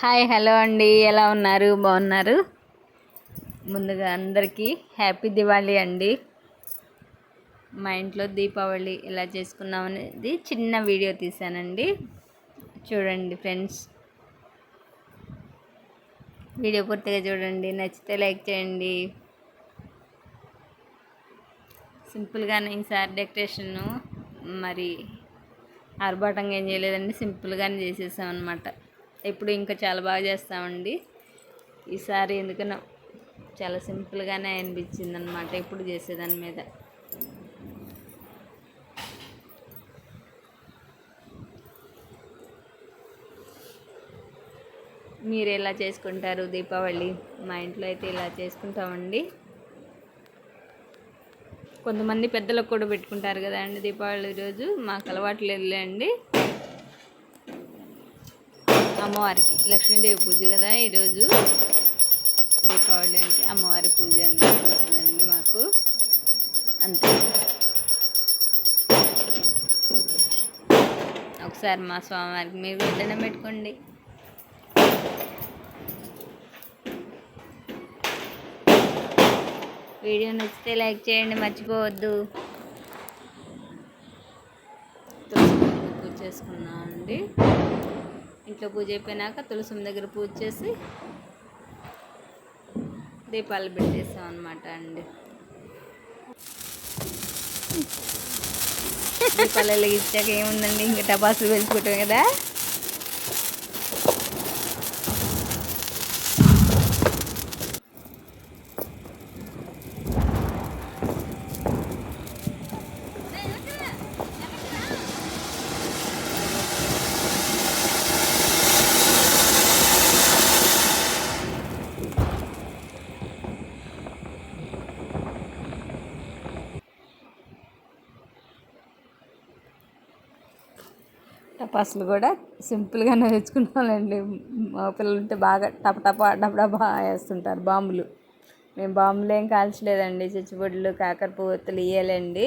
Hi hello అండి. ఎలా ఉన్నారు? బాగున్నారు? ముందుగా అందరికీ హ్యాపీ దివాళీ అండి. మా ఇంట్లో దీపావళి ఎలా చేసుకున్నాం అనేది చిన్న వీడియో తీసానండి చూడండి ఫ్రెండ్స్. వీడియో పూర్తిగా చూడండి. నచ్చితే లైక్ చేయండి. సింపుల్గానే ఈసారి డెకరేషను మరి ఆర్భాటంగా ఏం చేయలేదండి. సింపుల్గానే చేసేసాం అనమాట ఇప్పుడు ఇంకా చాలా బాగా చేస్తామండి. ఈసారి ఎందుకన్నా చాలా సింపుల్గానే అనిపించింది అనమాట ఇప్పుడు చేసేదాని మీద. మీరు ఎలా చేసుకుంటారు దీపావళి? మా ఇంట్లో అయితే ఇలా చేసుకుంటామండి. కొంతమంది పెద్దలకు కూడా పెట్టుకుంటారు కదా అండి దీపావళి రోజు. మాకు అలవాటు లేదులే అండి అమ్మవారికి లక్ష్మీదేవి పూజ కదా ఈరోజు? దీపావళి అంటే అమ్మవారి పూజ అనిపిస్తుందండి మాకు. అంతే. ఒకసారి మా స్వామివారికి మీరు కూడా పెట్టుకోండి. వీడియో నచ్చితే లైక్ చేయండి మర్చిపోవద్దు. పూజ చేసుకున్నాం అండి ఇంట్లో పూజ అయిపోయినాక తులసం దగ్గర పూజ చేసి దీపాలు పెట్టేస్తాం అనమాట అండి. దీపాలు వెలిగించాక ఏముందండి? ఇంకా టపాసులు వెళ్ళిపోతాం కదా? టపాసులు కూడా సింపుల్గానే తెచ్చుకున్నామండి మా పిల్లలు ఉంటే బాగా టప టప డబడబా వేస్తుంటారు బాంబులు. మేము బాంబులు ఏం కాల్చలేదండి. చిచ్చుబొడ్లు కాకర పువ్వుతులు ఇయ్యాలండి.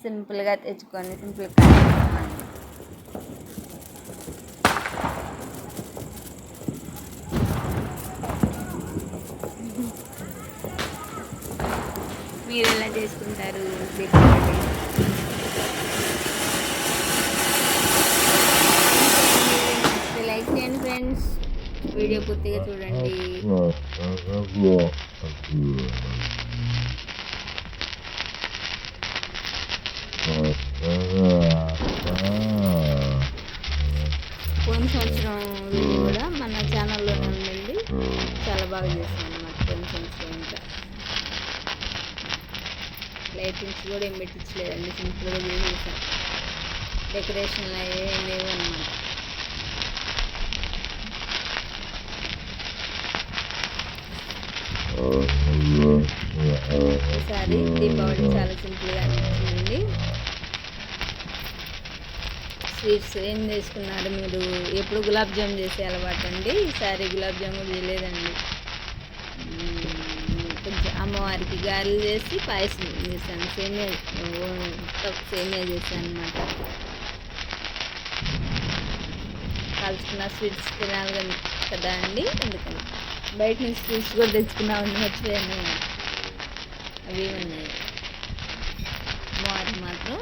సింపుల్గా తెచ్చుకొని సింపుల్గా మీరు ఎలా చేసుకుంటారు దీపావళి ఫ్రెండ్స్ వీడియో పూర్తిగా చూడండి. పోయిన సంవత్సరం కూడా మన ఛానల్లోనే ఉండండి చాలా బాగా చేసాం అన్నమాట పోయిన సంవత్సరం ఇంకా లైటింగ్స్ కూడా ఏం పెట్టించలేదండి సింపుల్గా చేసేసాం. డెకరేషన్లు ఏం లేవు అనమాట ఈసారి దీపావళి చాలా సింపుల్గా అనిపించిందండి. స్వీట్స్ ఏం చేసుకున్నారు మీరు? ఎప్పుడు గులాబ్ జామ్ చేసే అలవాటు అండి? ఈసారి గులాబ్ జామ్ చేయలేదండి. కొంచెం అమ్మవారికి గారెలు చేసి పాయసం చేశాను. సేమియా సేమియా చేశాను అనమాట కాల్చుకున్న స్వీట్స్ తినాలి కదా అండి. అందుకని బయట నుంచి స్వీట్స్ కూడా తెచ్చుకున్నామండి మర్చిపోయాను అవి ఉన్నాయి. వాటి మాత్రం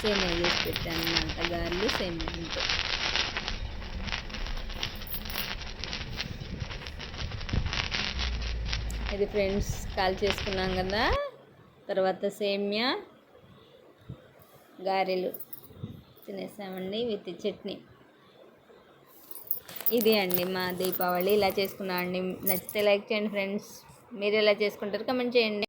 సేమియా చేసి పెట్టాను. అనమాట గారెలు సేమ్ ఉంటాయి ఇది ఫ్రెండ్స్ కాల్ చేసుకున్నాం కదా? తర్వాత సేమ్యా గారెలు తినేసామండి విత్ చట్నీ. ఇది అండి మా దీపావళి. ఇలా చేసుకున్నాం అండి. నచ్చితే లైక్ చేయండి ఫ్రెండ్స్. మీరు ఎలా చేసుకుంటారు కమెంట్ చేయండి.